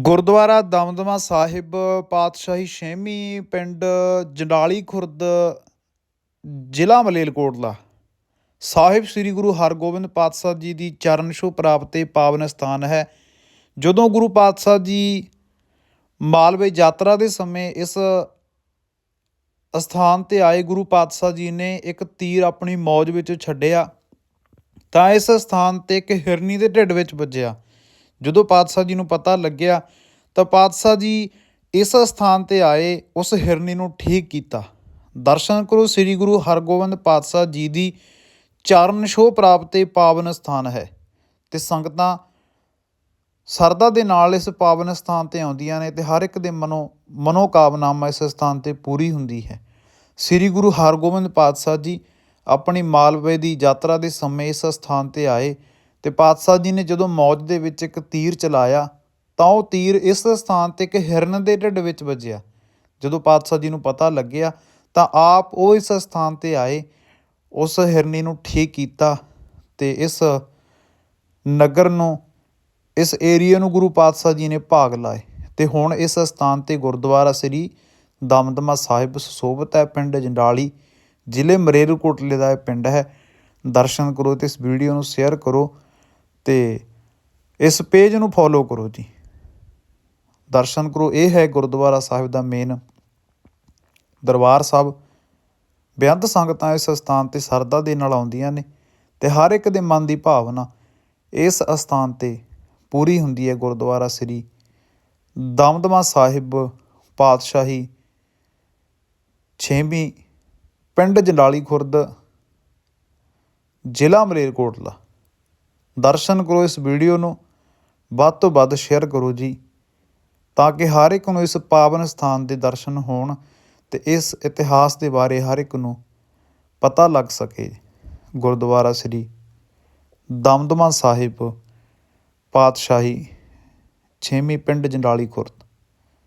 ਗੁਰਦੁਆਰਾ ਦਮਦਮਾ ਸਾਹਿਬ ਪਾਤਸ਼ਾਹੀ ਛੇਵੀਂ ਪਿੰਡ ਜੰਡਾਲੀ ਖੁਰਦ, ਜ਼ਿਲ੍ਹਾ ਮਲੇਲਕੋਟਲਾ ਸਾਹਿਬ ਸ੍ਰੀ ਗੁਰੂ ਹਰਗੋਬਿੰਦ ਪਾਤਸ਼ਾਹ ਜੀ ਦੀ ਚਰਨ ਛੋਹ ਪ੍ਰਾਪਤ ਇਹ ਪਾਵਨ ਸਥਾਨ ਹੈ। ਜਦੋਂ ਗੁਰੂ ਪਾਤਸ਼ਾਹ ਜੀ ਮਾਲਵੇ ਯਾਤਰਾ ਦੇ ਸਮੇਂ ਇਸ ਅਸਥਾਨ ਤੇ ਆਏ, ਗੁਰੂ ਪਾਤਸ਼ਾਹ ਜੀ ਨੇ ਇੱਕ ਤੀਰ ਆਪਣੀ ਮੌਜ ਵਿੱਚ ਛੱਡਿਆ ਤਾਂ ਇਸ ਸਥਾਨ ਤੇ ਇੱਕ ਹਿਰਨੀ ਦੇ ਢਿੱਡ ਵਿੱਚ ਵੱਜਿਆ। ਜਦੋਂ ਪਾਤਸ਼ਾਹ ਜੀ ਨੂੰ ਪਤਾ ਲੱਗਿਆ ਤਾਂ ਪਾਤਸ਼ਾਹ ਜੀ ਇਸ ਸਥਾਨ ਤੇ ਆਏ, ਉਸ ਹਿਰਨੀ ਨੂੰ ਠੀਕ ਕੀਤਾ। ਦਰਸ਼ਨ ਕਰੋ, ਸ੍ਰੀ ਗੁਰੂ ਹਰਗੋਬਿੰਦ ਪਾਤਸ਼ਾਹ ਜੀ ਦੀ ਚਰਨ ਛੋਹ ਪ੍ਰਾਪਤ ਇਹ ਪਾਵਨ ਸਥਾਨ ਹੈ। ਤੇ ਸੰਗਤਾਂ ਸਰਦਾ ਦੇ ਨਾਲ ਇਸ ਪਾਵਨ ਸਥਾਨ ਤੇ ਆਉਂਦੀਆਂ ਨੇ ਤੇ ਹਰ ਇੱਕ ਦੇ ਮਨੋ, ਮਨੋਕਾਮਨਾਵਾਂ ਇਸ ਸਥਾਨ ਤੇ ਪੂਰੀ ਹੁੰਦੀ ਹੈ। ਸ੍ਰੀ ਗੁਰੂ ਹਰਗੋਬਿੰਦ ਪਾਤਸ਼ਾਹ ਜੀ ਆਪਣੀ ਮਾਲਵੇ ਦੀ ਯਾਤਰਾ ਦੇ ਸਮੇਂ ਇਸ ਸਥਾਨ ਤੇ ਆਏ। ਤੇ ਪਾਤਸ਼ਾਹ ਜੀ ਨੇ ਜਦੋਂ ਮੌਜ ਦੇ ਵਿੱਚ ਇੱਕ ਤੀਰ ਚਲਾਇਆ, ਤਾਂ ਉਹ ਤੀਰ ਇਸ ਸਥਾਨ ਤੇ ਇੱਕ ਹਿਰਨ ਦੇ ਢਿੱਡ ਵਿੱਚ ਵੱਜਿਆ। ਜਦੋਂ ਪਾਤਸ਼ਾਹ ਜੀ ਨੂੰ ਪਤਾ ਲੱਗਿਆ, ਤਾਂ ਆਪ ਉਹ ਇਸ ਸਥਾਨ ਤੇ ਆਏ, ਉਸ ਹਿਰਨੀ ਨੂੰ ਠੀਕ ਕੀਤਾ ਤੇ ਇਸ ਨਗਰ ਨੂੰ, ਇਸ ਏਰੀਆ ਨੂੰ ਗੁਰੂ ਪਾਤਸ਼ਾਹ ਜੀ ਨੇ ਭਾਗ ਲਾਏ। ਤੇ ਹੁਣ ਇਸ ਸਥਾਨ ਤੇ ਗੁਰਦੁਆਰਾ ਸ੍ਰੀ ਦਮਦਮਾ ਸਾਹਿਬ ਸੁਸ਼ੋਭਿਤ ਹੈ, ਪਿੰਡ ਜੰਡਾਲੀ, ਜ਼ਿਲ੍ਹੇ ਮਰੇਰਕੋਟਲੇ ਦਾ ਇਹ ਪਿੰਡ ਹੈ। ਦਰਸ਼ਨ ਕਰੋ ਤੇ ਇਸ ਵੀਡੀਓ ਨੂੰ ਸ਼ੇਅਰ ਕਰੋ। ਅਤੇ ਇਸ ਪੇਜ ਨੂੰ ਫੋਲੋ ਕਰੋ ਜੀ। ਦਰਸ਼ਨ ਕਰੋ, ਇਹ ਹੈ ਗੁਰਦੁਆਰਾ ਸਾਹਿਬ ਦਾ ਮੇਨ ਦਰਬਾਰ ਸਾਹਿਬ। ਬੇਅੰਤ ਸੰਗਤਾਂ ਇਸ ਸਥਾਨ ਤੇ ਸਰਦਾ ਦੇ ਨਾਲ ਆਉਂਦੀਆਂ ਨੇ ਤੇ ਹਰ ਇੱਕ ਦੇ ਮਨ ਦੀ ਭਾਵਨਾ ਇਸ ਅਸਥਾਨ ਤੇ ਪੂਰੀ ਹੁੰਦੀ ਹੈ। ਗੁਰਦੁਆਰਾ ਸ੍ਰੀ ਦਮਦਮਾ ਸਾਹਿਬ ਪਾਤਸ਼ਾਹੀ ਛੇਵੀਂ ਪਿੰਡ ਜੰਡਾਲੀ ਖੁਰਦ ਜ਼ਿਲ੍ਹਾ ਮਲੇਰਕੋਟਲਾ। ਦਰਸ਼ਨ ਕਰੋ ਇਸ ਵੀਡੀਓ ਨੂੰ, ਵੱਧ ਤੋਂ ਵੱਧ ਸ਼ੇਅਰ ਕਰੋ ਜੀ, ਤਾਂ ਕਿ ਹਰ ਇੱਕ ਨੂੰ ਇਸ ਪਾਵਨ ਸਥਾਨ ਦੇ ਦਰਸ਼ਨ ਹੋਣ ਤੇ ਇਸ ਇਤਿਹਾਸ ਦੇ ਬਾਰੇ ਹਰ ਇੱਕ ਨੂੰ ਪਤਾ ਲੱਗ ਸਕੇ। ਗੁਰਦੁਆਰਾ ਸ੍ਰੀ ਦਮਦਮਾ ਸਾਹਿਬ ਪਾਤਸ਼ਾਹੀ ਛੇਵੀਂ ਪਿੰਡ ਜੰਡਾਲੀ ਖੁਰਦ।